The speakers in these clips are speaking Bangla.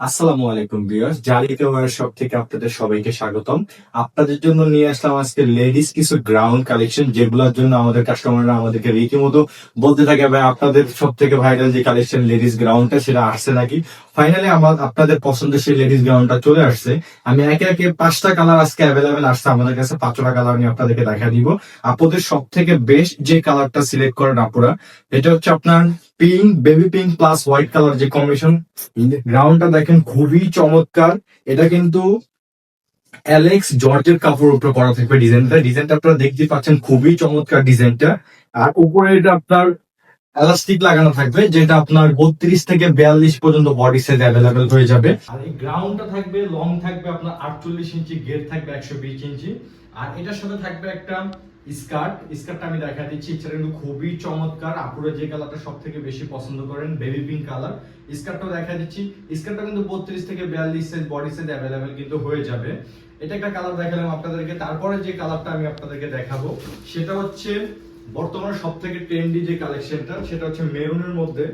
আসসালামু আলাইকুম ভিউয়ার্স জালিতে ওয়ার শপ থেকে আপনাদের সবাইকে স্বাগতম। আপনাদের জন্য নিয়ে আসলাম আজকে লেডিস কিছু গ্রাউন্ড কালেকশন যেগুলোর জন্য আমাদের কাস্টমাররা আমাদেরকে রীতিমতো বলতে থাকে, ভাই, আপনাদের সব থেকে ভাইরাল যে কালেকশন লেডিস গ্রাউন্ডটা সেটা আসছে নাকি? ফাইনালি আমার, আপনাদের পছন্দের সেই লেডিস গ্রাউন্ডটা চলে আসছে। আমি একে একে পাঁচটা কালার আজকে অ্যাভেলেবেল আসছে। আমাদের কাছে পাঁচটা কালার আমি আপনাদেরকে দেখা দিব। আপনাদের সব থেকে বেস্ট যে কালারটা সিলেক্ট করেন আপনারা এটা হচ্ছে আপনার pink baby pink plus white colour যে কম্বিনেশন গ্রাউন্ডটা দেখেন খুবই চমৎকার। এটা কিন্তু অ্যালেক্স জর্জের কাপড় উপরে করা থাকবে ডিজাইনটা। ডিজাইনটা আপনারা দেখতে পাচ্ছেন, খুবই চমৎকার ডিজাইনটা। আর উপরে এটা আপনার এলাস্টিক লাগানো থাকবে, যেটা আপনার বত্রিশ থেকে বিয়াল্লিশ পর্যন্ত বডি সাইজ অ্যাভেলেবেল হয়ে যাবে। আর এই গ্রাউন্ডটা থাকবে লং থাকবে আপনার আটচল্লিশ ইঞ্চি গেট থাকবে একশো বিশ ইঞ্চি আর এটার সাথে থাকবে একটা স্কার্ট। স্কার্টটা আমি দেখা দিচ্ছি। এটা কিন্তু খুবই চমৎকার। আপুরা যে কালারটা সব থেকে বেশি পছন্দ করেন বেবি পিঙ্ক কালার স্কার্টটাও দেখা দিচ্ছি। স্কার্টটা কিন্তু বত্রিশ থেকে বিয়াল্লিশ সাইজ বডি সাইজ অ্যাভেলেবেল কিন্তু হয়ে যাবে। এটা একটা কালার দেখালাম আপনাদেরকে। তারপরে যে কালারটা আমি আপনাদেরকে দেখাবো, সেটা হচ্ছে বর্তমানে সব থেকে ট্রেন্ডি যে কালেকশনটা সেটা হচ্ছে মেরুনের মধ্যে।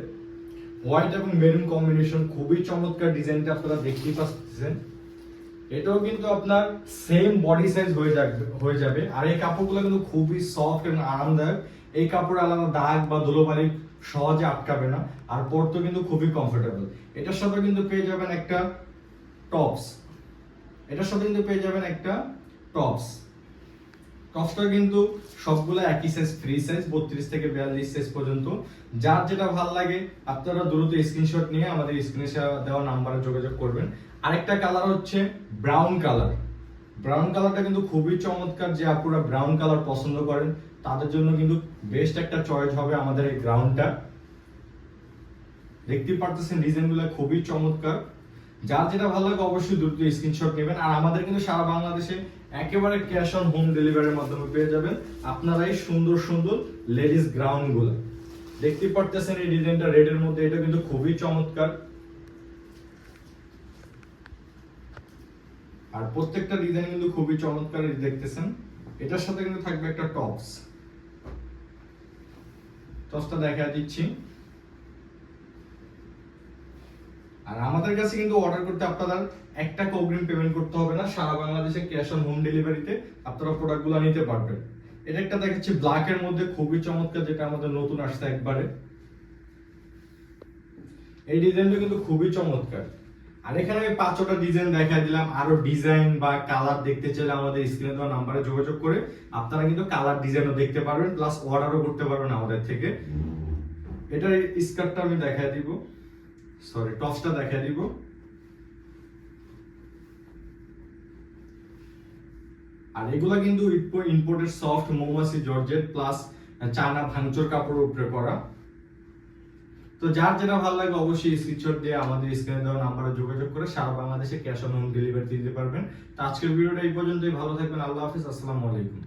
হোয়াইট এবং মেরুন কম্বিনেশন খুবই চমৎকার ডিজাইনটা আপনারা দেখতেই পাচ্ছেন। এটাও কিন্তু আপনার সেম বডি সাইজ হয়ে যাবে হয়ে যাবে। আর এই কাপড়গুলো কিন্তু খুবই সফট এবং আরামদায়ক। এই কাপড়ে আলাদা দাগ বা ধুলোবালি সহজে আটকাবে না, আর পরতেও কিন্তু খুবই কমফোর্টেবল এটার সাথে কিন্তু পেয়ে যাবেন একটা টপস এটার সাথে কিন্তু পেয়ে যাবেন একটা টপস টপসটা কিন্তু সবগুলো একই সাইজ ফ্রি সাইজ বত্রিশ থেকে বিয়াল্লিশ সাইজ পর্যন্ত। যার যেটা ভালো লাগে, আপনারা দ্রুত স্ক্রিনশট নিয়ে আমাদের স্ক্রিনে দেওয়া নাম্বারে যোগাযোগ করবেন। আরেকটা কালার হচ্ছে ব্রাউন কালার ব্রাউন কালারটা কিন্তু খুবই চমৎকার যে আপুরা ব্রাউন কালার পছন্দ করেন। তাদের জন্য কিন্তু বেস্ট একটা চয়েস হবে আমাদের এই গ্রাউন্ডটা দেখতে পারতেছেন ডিজাইনগুলো খুবই চমৎকার। যার যেটা ভালো লাগে অবশ্যই দ্রুত স্ক্রিনশট নেবেন। আর আমাদের কিন্তু সারা বাংলাদেশে একেবারে ক্যাশ অন হোম ডেলিভারির মাধ্যমে পেয়ে যাবেন আপনারা এই সুন্দর সুন্দর লেডিস গ্রাউন্ডগুলো দেখতে পারতেছেন এই ডিজাইনটা রেডের মধ্যে, এটা কিন্তু খুবই চমৎকার। আর প্রত্যেকটা ডিজাইন কিন্তু খুবই চমৎকার দেখতেছেন। এটার সাথে কিন্তু থাকবে একটা টপস টপসটা দেখা দিচ্ছি। আর আমাদের কাছে কিন্তু অর্ডার করতে আপনাদের একটা অগ্রিম পেমেন্ট করতে হবে না, সারা বাংলাদেশে ক্যাশ অন হোম ডেলিভারিতে আপনারা প্রোডাক্টগুলো নিতে পারবেন। এটা একটা দেখাচ্ছি ব্ল্যাক এর মধ্যে, খুবই চমৎকার, যেটা আমাদের নতুন আসছে একবারে। এই ডিজাইনটা কিন্তু খুবই চমৎকার। আর এখানে আমি পাঁচটা ডিজাইন দেখা দিলাম। আরও ডিজাইন বা কালার দেখতে চাইলে আমাদের স্ক্রিনে দেওয়া নাম্বারে যোগাযোগ করে আপনারা কিন্তু কালার ডিজাইনও দেখতে পারবেন প্লাস অর্ডারও করতে পারবেন আমাদের থেকে। এটার স্কার্টটা আমি দেখাই দিব। সরি টপসটা দেখা দিব। আর এগুলা কিন্তু ইম্পোর্টেড সফট মৌমাছি জর্জেট প্লাস চায়না ভাঙচুর কাপড়ের উপরে করা। তো যার যেটা ভালো লাগে অবশ্যই স্ক্রিনশট দিয়ে আমাদের স্ক্রিনে দেওয়া নাম্বারে যোগাযোগ করে সারা বাংলাদেশে ক্যাশ অন হোম ডেলিভারি দিতে পারবেন। তো আজকের ভিডিওটা এই পর্যন্তই। ভালো থাকবেন। আল্লাহ হাফিজ। আসসালামু আলাইকুম।